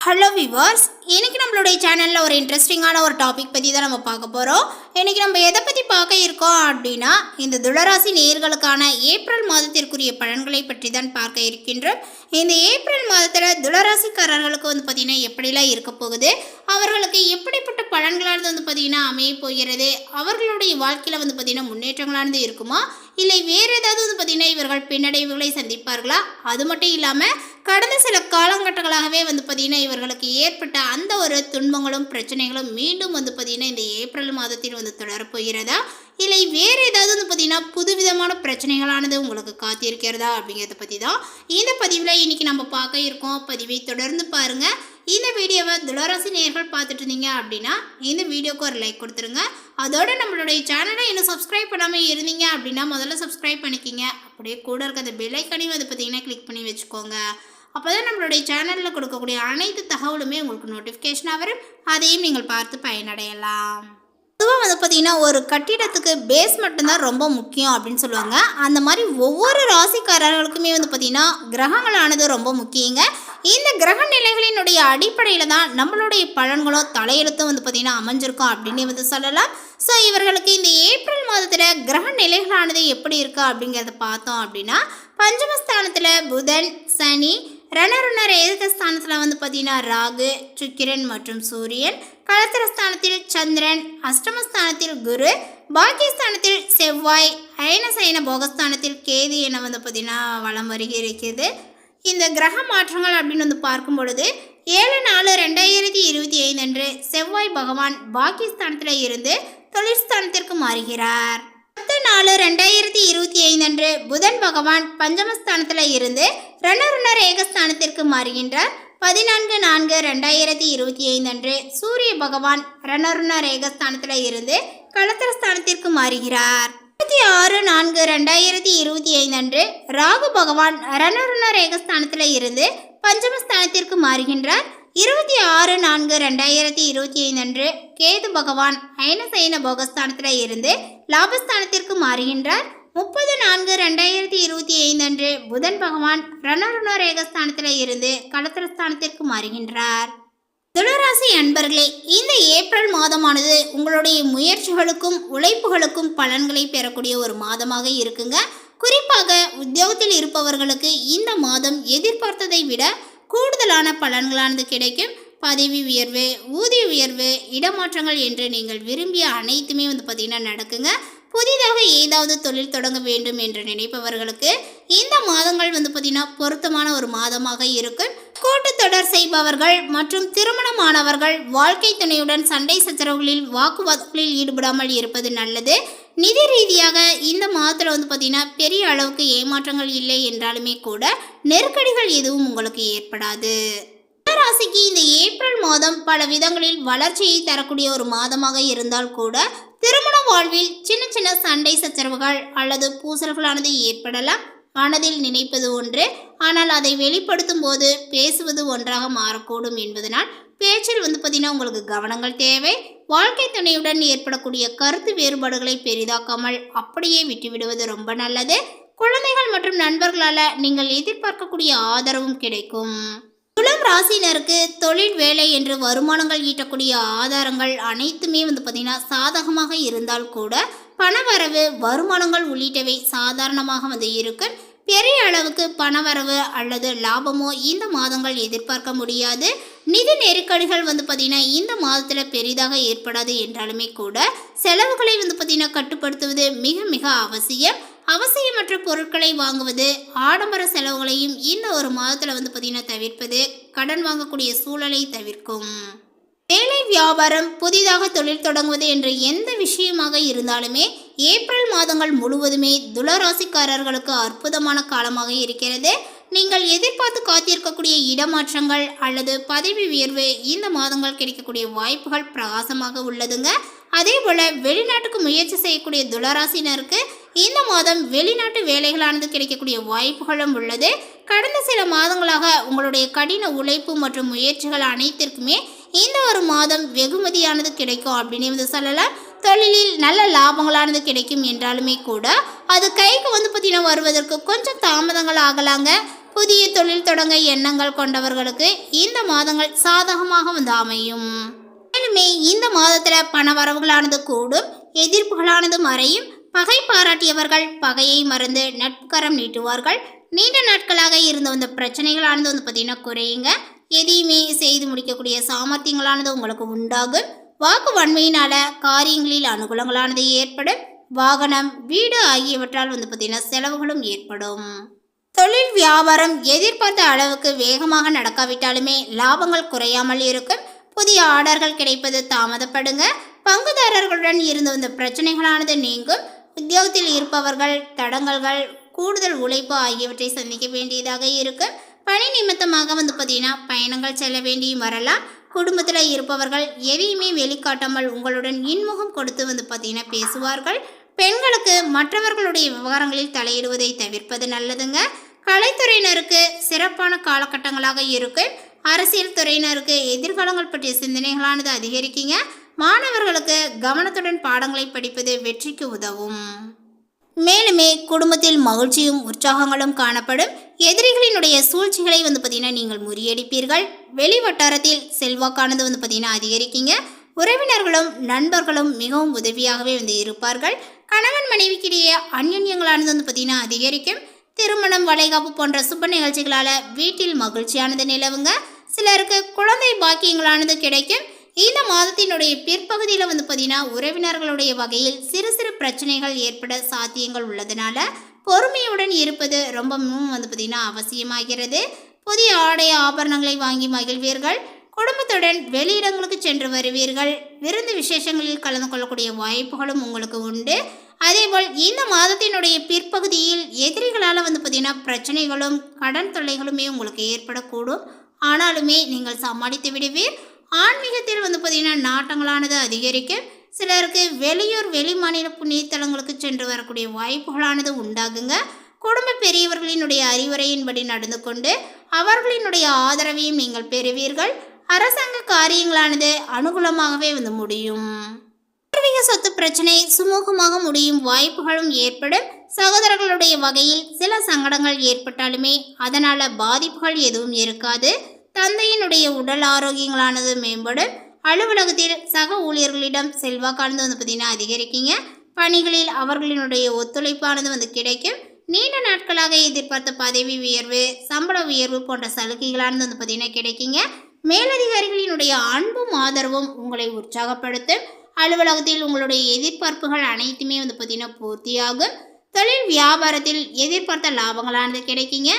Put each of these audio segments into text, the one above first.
Hello viewers இன்றைக்கி நம்மளுடைய சேனலில் ஒரு இன்ட்ரெஸ்டிங்கான ஒரு டாபிக் பற்றி தான் நம்ம பார்க்க போகிறோம் இன்னைக்கு நம்ம எதை பற்றி பார்க்க இருக்கோம் அப்படின்னா இந்த துளராசி நேர்களுக்கான ஏப்ரல் மாதத்திற்குரிய பலன்களை பற்றி தான் பார்க்க இருக்கின்றோம். இந்த ஏப்ரல் மாதத்தில் துளராசிக்காரர்களுக்கு வந்து பார்த்திங்கன்னா எப்படிலாம் இருக்க போகுது அவர்களுக்கு எப்படிப்பட்ட பலன்களானது வந்து பார்த்திங்கன்னா அமைய போகிறது அவர்களுடைய வாழ்க்கையில் வந்து பார்த்திங்கன்னா முன்னேற்றங்களானது இருக்குமா இல்லை வேறு ஏதாவது வந்து பார்த்திங்கன்னா இவர்கள் பின்னடைவுகளை சந்திப்பார்களா? அது மட்டும் இல்லாமல் கடந்த சில காலகட்டங்களாகவே வந்து பார்த்திங்கன்னா இவர்களுக்கு ஏற்பட்ட அந்த ஒரு துன்பங்களும் பிரச்சனைகளும் மீண்டும் வந்து பார்த்திங்கன்னா இந்த ஏப்ரல் மாதத்தில் வந்து தொடரப்போகிறதா இல்லை வேறு ஏதாவது வந்து பார்த்திங்கன்னா புதுவிதமான பிரச்சனைகளானது உங்களுக்கு காத்திருக்கிறதா அப்படிங்கிறத பற்றி தான் இந்த பதிவில் இன்றைக்கி நம்ம பார்க்க இருக்கோம். பதிவை தொடர்ந்து பாருங்கள் இந்த வீடியோவை துளராசி நேர்கள் பார்த்துட்டு இருந்தீங்க அப்படின்னா இந்த வீடியோக்கு ஒரு லைக் கொடுத்துருங்க. அதோட நம்மளுடைய சேனலை இன்னும் சப்ஸ்கிரைப் பண்ணாமல் இருந்தீங்க அப்படின்னா முதல்ல சப்ஸ்கிரைப் பண்ணிக்கிங்க. அப்படியே கூட இருக்க அந்த பெல்லைக்கனையும் அதை பார்த்தீங்கன்னா கிளிக் பண்ணி வச்சுக்கோங்க. அப்போ தான் நம்மளுடைய சேனலில் கொடுக்கக்கூடிய அனைத்து தகவலுமே உங்களுக்கு நோட்டிஃபிகேஷனாக வரும். அதையும் நீங்கள் பார்த்து பயனடையலாம். பொதுவாக வந்து பார்த்திங்கன்னா ஒரு கட்டிடத்துக்கு பேஸ் மட்டும்தான் ரொம்ப முக்கியம் அப்படின்னு சொல்லுவாங்க. அந்த மாதிரி ஒவ்வொரு ராசிக்காரர்களுக்குமே வந்து பார்த்திங்கன்னா கிரகங்களானது ரொம்ப முக்கியங்க. இந்த கிரக நிலைகளினுடைய அடிப்படையில் தான் நம்மளுடைய பலன்களும் தலையெழுத்தும் வந்து பார்த்திங்கன்னா அமைஞ்சிருக்கும் அப்படின்னு வந்து சொல்லலாம். ஸோ இவர்களுக்கு இந்த ஏப்ரல் மாதத்தில் கிரக நிலைகளானது எப்படி இருக்கா அப்படிங்கிறத பார்த்தோம் அப்படின்னா பஞ்சமஸ்தானத்தில் புதன் சனி ரணருணர் ஸ்தானத்தில் வந்து பார்த்தீங்கன்னா ராகு சுக்கிரன் மற்றும் சூரியன் கலத்திரஸ்தானத்தில் சந்திரன் அஷ்டமஸ்தானத்தில் குரு பாக்கியஸ்தானத்தில் செவ்வாய் அயனசயன போகஸ்தானத்தில் கேது என வந்து பார்த்தீங்கன்னா வளம் வருகிறது இந்த கிரக மாற்றங்கள் அப்படின்னு வந்து பார்க்கும் பொழுது ஏழு நாலு ரெண்டாயிரத்தி இருபத்தி ஐந்து அன்று செவ்வாய் பகவான் பாக்கியஸ்தானத்தில் இருந்து தொழிற்ஸ்தானத்திற்கு மாறுகிறார். பத்து நாலு ரெண்டாயிரத்தி இருபத்தி ஐந்து அன்று புதன் பகவான் பஞ்சமஸ்தானத்தில் இருந்து ரணருணர் ஏகஸ்தானத்திற்கு மாறுகின்றார். பதினான்கு நான்கு ரெண்டாயிரத்தி இருபத்தி ஐந்து அன்று சூரிய பகவான் ரணருண ரேகஸ்தானத்தில் இருந்து களத்திரஸ்தானத்திற்கு மாறுகிறார். இருபத்தி ஆறு நான்கு ரெண்டாயிரத்தி இருபத்தி ஐந்து அன்று ராகு பகவான் ரணருண ரேகஸ்தானத்தில் இருந்து பஞ்சமஸ்தானத்திற்கு மாறுகின்றார். இருபத்தி ஆறு நான்கு ரெண்டாயிரத்தி இருபத்தி ஐந்து அன்று கேது பகவான் ஐனசைன போகஸ்தானத்தில் இருந்து லாபஸ்தானத்திற்கு மாறுகின்றார். முப்பது நான்கு ரெண்டாயிரத்தி இருபத்தி ஐந்து அன்று புதன் பகவான் ரணருண ரேகஸ்தானத்தில் இருந்து கடத்திரஸ்தானத்திற்கு மாறுகின்றார். துளராசி அன்பர்களே இந்த ஏப்ரல் மாதமானது உங்களுடைய முயற்சிகளுக்கும் உழைப்புகளுக்கும் பலன்களை பெறக்கூடிய ஒரு மாதமாக இருக்குங்க. குறிப்பாக உத்தியோகத்தில் இருப்பவர்களுக்கு இந்த மாதம் எதிர்பார்த்ததை விட கூடுதலான பலன்களானது கிடைக்கும். பதவி உயர்வு ஊதிய உயர்வு இடமாற்றங்கள் என்று நீங்கள் விரும்பிய அனைத்துமே வந்து பார்த்திங்கன்னா நடக்குங்க. புதிதாக ஏதாவது தொழில் தொடங்க வேண்டும் என்று நினைப்பவர்களுக்கு இந்த மாதங்கள் வந்து பார்த்திங்கன்னா பொருத்தமான ஒரு மாதமாக இருக்கும். கூட்டுத்தொடர் செய்பவர்கள் மற்றும் திருமணமானவர்கள் வாழ்க்கை துணையுடன் சண்டை சச்சரவுகளில் வாக்குவாதங்களில் ஈடுபடாமல் இருப்பது நல்லது. நிதி ரீதியாக இந்த மாதத்தில் வந்து பார்த்திங்கன்னா பெரிய அளவுக்கு ஏமாற்றங்கள் இல்லை என்றாலுமே கூட நெருக்கடிகள் எதுவும் உங்களுக்கு ஏற்படாது. ராசிக்கு இந்த ஏப்ரல் மாதம் பல விதங்களில் வளர்ச்சியை தரக்கூடிய ஒரு மாதமாக இருந்தால் கூட திருமண வாழ்வில் சின்ன சின்ன சண்டை சச்சரவுகள் அல்லது பூசல்களானது ஏற்படலாம். மனதில் நினைப்பது ஒன்று ஆனால் அதை வெளிப்படுத்தும் போது பேசுவது ஒன்றாக மாறக்கூடும் என்பதனால் பேச்சில் வந்து பார்த்தீங்கன்னா உங்களுக்கு கவனங்கள் தேவை. வாழ்க்கை துணையுடன் ஏற்படக்கூடிய கருத்து வேறுபாடுகளை பெரிதாக்காமல் அப்படியே விட்டுவிடுவது ரொம்ப நல்லது. குழந்தைகள் மற்றும் நண்பர்களால் நீங்கள் எதிர்பார்க்கக்கூடிய ஆதரவும் கிடைக்கும். துலாம் ராசினருக்கு தொழில் வேலை என்று வருமானங்கள் ஈட்டக்கூடிய ஆதாரங்கள் அனைத்துமே வந்து பார்த்திங்கன்னா சாதகமாக இருந்தால் கூட பணவரவு வருமானங்கள் உள்ளிட்டவை சாதாரணமாக வந்து இருக்கும் பெரிய அளவுக்கு பணவரவு அல்லது லாபமோ இந்த மாதங்கள் எதிர்பார்க்க முடியாது. நிதி நெருக்கடிகள் வந்து பார்த்திங்கன்னா இந்த மாதத்தில் பெரிதாக ஏற்படாது என்றாலுமே கூட செலவுகளை வந்து பார்த்திங்கன்னா கட்டுப்படுத்துவது மிக மிக அவசியம். அவசியமற்ற பொருட்களை வாங்குவது ஆடம்பர செலவுகளையும் இந்த ஒரு மாதத்தில் வந்து பார்த்திங்கன்னா தவிர்ப்பது கடன் வாங்கக்கூடிய சூழலை தவிர்க்கும். வேலை வியாபாரம் புதிதாக தொழில் தொடங்குவது என்ற எந்த விஷயமாக இருந்தாலுமே ஏப்ரல் மாதங்கள் முழுவதுமே துளராசிக்காரர்களுக்கு அற்புதமான காலமாக இருக்கிறது. நீங்கள் எதிர்பார்த்து காத்திருக்கக்கூடிய இடமாற்றங்கள் அல்லது பதவி உயர்வு இந்த மாதங்கள் கிடைக்கக்கூடிய வாய்ப்புகள் பிரகாசமாக உள்ளதுங்க. அதே போல் வெளிநாட்டுக்கு முயற்சி செய்யக்கூடிய துளராசினருக்கு இந்த மாதம் வெளிநாட்டு வேலைகளானது கிடைக்கக்கூடிய வாய்ப்புகளும் உள்ளது. கடந்த சில மாதங்களாக உங்களுடைய கடின உழைப்பு மற்றும் முயற்சிகள் அனைத்திற்குமே இந்த ஒரு மாதம் வெகுமதியானது கிடைக்கும் அப்படின்னு வந்து சொல்லலாம். தொழிலில் நல்ல லாபங்களானது கிடைக்கும் என்றாலுமே கூட அது கைக்கு வந்து பார்த்தீங்கன்னா வருவதற்கு கொஞ்சம் தாமதங்கள் ஆகலாங்க. புதிய தொழில் தொடங்க எண்ணங்கள் கொண்டவர்களுக்கு இந்த மாதங்கள் சாதகமாக வந்து அமையும். மேலுமே இந்த மாதத்தில் பண வரவுகளானது கூடும் எதிர்ப்புகளானது மறையும். பகை பாராட்டியவர்கள் பகையை மறந்து நட்புக்கரம் நீட்டுவார்கள். நீண்ட நாட்களாக இருந்து வந்த பிரச்சனைகளானது வந்து பார்த்தீங்கன்னா குறையுங்க. எதையுமே செய்து முடிக்கக்கூடிய சாமர்த்தியங்களானது உங்களுக்கு உண்டாகும். வாக்கு வன்மையினால காரியங்களில் அனுகூலங்களானது ஏற்படும். வாகனம் வீடு ஆகியவற்றால் வந்து பார்த்தீங்கன்னா செலவுகளும் ஏற்படும். தொழில் வியாபாரம் எதிர்பார்த்த அளவுக்கு வேகமாக நடக்காவிட்டாலுமே லாபங்கள் குறையாமல் இருக்கும். புதிய ஆர்டர்கள் கிடைப்பது தாமதப்படுங்க. பங்குதாரர்களுடன் இருந்து வந்த பிரச்சனைகளானது நீங்கும். உத்தியோகத்தில் இருப்பவர்கள் தடங்கல்கள் கூடுதல் உழைப்பு ஆகியவற்றை சந்திக்க வேண்டியதாக இருக்கும் பணி நிமித்தமாக வந்து பார்த்தீங்கன்னா பயணங்கள் செல்ல வேண்டியும் வரலாம். குடும்பத்தில் இருப்பவர்கள் எதையுமே வெளிக்காட்டாமல் உங்களுடன் இன்முகம் கொடுத்து வந்து பார்த்தீங்கன்னா பேசுவார்கள். பெண்களுக்கு மற்றவர்களுடைய விவகாரங்களில் தலையிடுவதை தவிர்ப்பது நல்லதுங்க. கலைத்துறையினருக்கு சிறப்பான காலகட்டங்களாக இருக்கும் அரசியல் துறையினருக்கு எதிர்காலங்கள் பற்றிய சிந்தனைகளானது அதிகரிக்கீங்க. மாணவர்களுக்கு கவனத்துடன் பாடங்களை படிப்பது வெற்றிக்கு உதவும். மேலுமே குடும்பத்தில் மகிழ்ச்சியும் உற்சாகங்களும் காணப்படும். எதிரிகளினுடைய சூழ்ச்சிகளை வந்து பார்த்தீங்கன்னா நீங்கள் முறியடிப்பீர்கள். வெளி வட்டாரத்தில் செல்வாக்கானது வந்து பார்த்தீங்கன்னா அதிகரிக்கீங்க. உறவினர்களும் நண்பர்களும் மிகவும் உதவியாகவே வந்து இருப்பார்கள். கணவன் மனைவிக்கிடையே அந்யன்யங்களானது வந்து பார்த்தீங்கன்னா அதிகரிக்கும். திருமணம் வளைகாப்பு போன்ற சுப நிகழ்ச்சிகளால் வீட்டில் மகிழ்ச்சியானது நிலவுங்க. சிலருக்கு குழந்தை பாக்கியங்களானது கிடைக்கும். இந்த மாதத்தினுடைய பிற்பகுதியில் வந்து பார்த்தீங்கன்னா உறவினர்களுடைய வகையில் சிறு சிறு பிரச்சனைகள் ஏற்பட சாத்தியங்கள் உள்ளதுனால பொறுமையுடன் இருப்பது ரொம்பவும் வந்து பார்த்தீங்கன்னா அவசியமாகிறது. புதிய ஆடை ஆபரணங்களை வாங்கி மகிழ்வீர்கள். குடும்பத்துடன் வெளியிடங்களுக்கு சென்று வருவீர்கள். விருந்து விசேஷங்களில் கலந்து கொள்ளக்கூடிய வாய்ப்புகளும் உங்களுக்கு உண்டு. அதேபோல் இந்த மாதத்தினுடைய பிற்பகுதியில் எதிரிகளால் வந்து பார்த்தீங்கன்னா பிரச்சனைகளும் கடன் தொல்லைகளுமே உங்களுக்கு ஏற்படக்கூடும். ஆனாலுமே நீங்கள் சமாளித்து விடுவீர். ஆன்மீகத்தில் வந்து பார்த்திங்கன்னா நாட்டங்களானது அதிகரிக்கும். சிலருக்கு வெளியூர் வெளி மாநில புண்ணியத்தலங்களுக்கு சென்று வரக்கூடிய வாய்ப்புகளானது உண்டாகுங்க. குடும்ப பெரியவர்களினுடைய அறிவுரையின்படி நடந்து கொண்டு அவர்களினுடைய ஆதரவையும் நீங்கள் பெறுவீர்கள். அரசாங்க காரியங்களானது அனுகூலமாகவே வந்து முடியும். பூர்வீக சொத்து பிரச்சனை சுமூகமாக முடியும் வாய்ப்புகளும் ஏற்படும். சகோதரர்களுடைய வகையில் சில சங்கடங்கள் ஏற்பட்டாலுமே அதனால பாதிப்புகள் எதுவும் இருக்காது. தந்தையினுடைய உடல் ஆரோக்கியங்களானது மேம்படும். அலுவலகத்தில் சக ஊழியர்களிடம் செல்வாக்கானது வந்து பார்த்தீங்கன்னா அதிகரிக்குங்க. பணிகளில் அவர்களினுடைய ஒத்துழைப்பானது வந்து கிடைக்கும். நீண்ட நாட்களாக எதிர்பார்த்த பதவி உயர்வு சம்பள உயர்வு போன்ற சலுகைகளானது வந்து பார்த்தீங்கன்னா கிடைக்குங்க. மேலதிகாரிகளினுடைய அன்பும் ஆதரவும் உங்களை உற்சாகப்படுத்தும். அலுவலகத்தில் உங்களுடைய எதிர்பார்ப்புகள் அனைத்துமே வந்து பார்த்தீங்கன்னா பூர்த்தியாகும். தொழில் வியாபாரத்தில் எதிர்பார்த்த லாபங்களானது கிடைக்குங்க.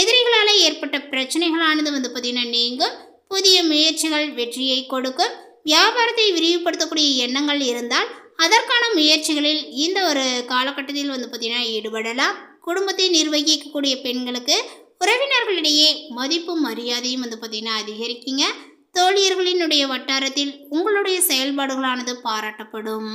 எதிரிகளால் ஏற்பட்ட பிரச்சனைகளானது வந்து பார்த்தீங்கன்னா நீங்கும். புதிய முயற்சிகள் வெற்றியை கொடுக்கும். வியாபாரத்தை விரிவுபடுத்தக்கூடிய எண்ணங்கள் இருந்தால் அதற்கான முயற்சிகளில் இந்த ஒரு காலகட்டத்தில் வந்து பார்த்தீங்கன்னா ஈடுபடலாம். குடும்பத்தை நிர்வகிக்கக்கூடிய பெண்களுக்கு உறவினர்களிடையே மதிப்பும் மரியாதையும் வந்து பார்த்திங்கன்னா அதிகரிக்குங்க. தோழியர்களினுடைய வட்டாரத்தில் உங்களுடைய செயல்பாடுகளானது பாராட்டப்படும்.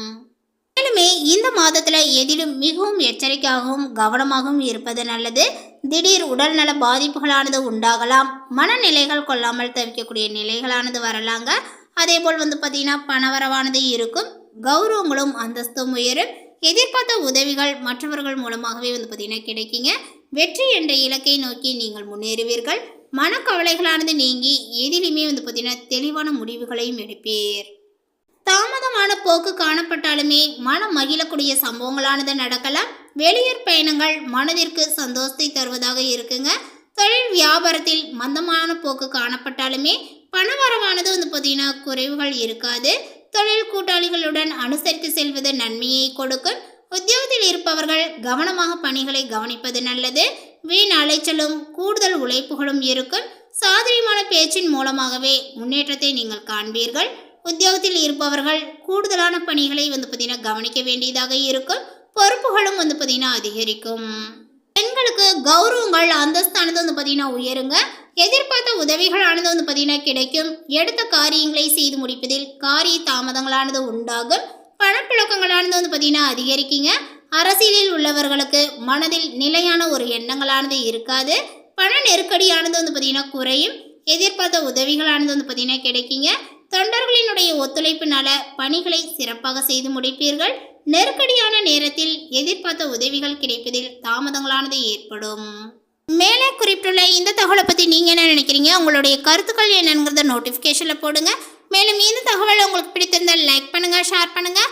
மேலுமே இந்த மாதத்தில் எதிலும் மிகவும் எச்சரிக்கையாகவும் கவனமாகவும் இருப்பது நல்லது. திடீர் உடல்நல பாதிப்புகளானது உண்டாகலாம். மனநிலைகள் கொள்ளாமல் தவிக்கக்கூடிய நிலைகளானது வரலாங்க. அதே போல் வந்து பார்த்தீங்கன்னா பணவரவானது இருக்கும். கௌரவங்களும் அந்தஸ்தும் உயரும். எதிர்பார்த்த உதவிகள் மற்றவர்கள் மூலமாகவே வந்து பார்த்தீங்கன்னா கிடைக்குங்க. வெற்றி என்ற இலக்கை நோக்கி நீங்கள் முன்னேறுவீர்கள். மனக்கவலைகளானது நீங்கி எதிலுமே வந்து பார்த்தீங்கன்னா தெளிவான முடிவுகளையும் எடுப்பீர். தாமதமான போக்கு காணப்பட்டாலுமே மனம் மகிழக்கூடிய சம்பவங்களானது நடக்கலாம். வெளியூர் பயணங்கள் மனதிற்கு சந்தோஷத்தை தருவதாக இருக்குங்க. தொழில் வியாபாரத்தில் மந்தமான போக்கு காணப்பட்டாலுமே பணவரவானது வந்து பார்த்தீங்கன்னா குறைவுகள் இருக்காது. தொழில் கூட்டாளிகளுடன் அனுசரித்து செல்வது நன்மையை கொடுக்கும். உத்தியோகத்தில் இருப்பவர்கள் கவனமாக பணிகளை கவனிப்பது நல்லது. வீண் அலைச்சலும் கூடுதல் உழைப்புகளும் இருக்கும் சாதரியமான பேச்சின் மூலமாகவே முன்னேற்றத்தை நீங்கள் காண்பீர்கள். உத்தியோகத்தில் இருப்பவர்கள் கூடுதலான பணிகளை வந்து பார்த்தீங்கன்னா கவனிக்க வேண்டியதாக இருக்கும் பொறுப்புகளும் வந்து பார்த்தீங்கன்னா அதிகரிக்கும். பெண்களுக்கு கௌரவங்கள் அந்தஸ்தானது வந்து பார்த்தீங்கன்னா உயருங்க. எதிர்பார்த்த உதவிகளானது வந்து பார்த்தீங்கன்னா கிடைக்கும். எடுத்த காரியங்களை செய்து முடிப்பதில் காரிய தாமதங்களானது உண்டாகும். பணப்புழக்கங்களானது வந்து பார்த்தீங்கன்னா அதிகரிக்குங்க. அரசியலில் உள்ளவர்களுக்கு மனதில் நிலையான ஒரு எண்ணங்களானது இருக்காது. பண நெருக்கடியானது வந்து பார்த்தீங்கன்னா குறையும். எதிர்பார்த்த உதவிகளானது வந்து பார்த்தீங்கன்னா கிடைக்குங்க. தொண்டர்களினுடைய ஒத்துழைப்பினால பணிகளை சிறப்பாக செய்து முடிப்பீர்கள். நெருக்கடியான நேரத்தில் எதிர்பார்த்த உதவிகள் கிடைப்பதில் தாமதங்களானது ஏற்படும். மேலே குறிப்பிட்டுள்ள இந்த தகவலை பற்றி நீங்கள் என்ன நினைக்கிறீங்க? உங்களுடைய கருத்துக்கள் என்னங்கிறத நோட்டிஃபிகேஷனில் போடுங்க. மேலும் இந்த தகவலை உங்களுக்கு பிடித்திருந்தால் லைக் பண்ணுங்கள் ஷேர் பண்ணுங்கள்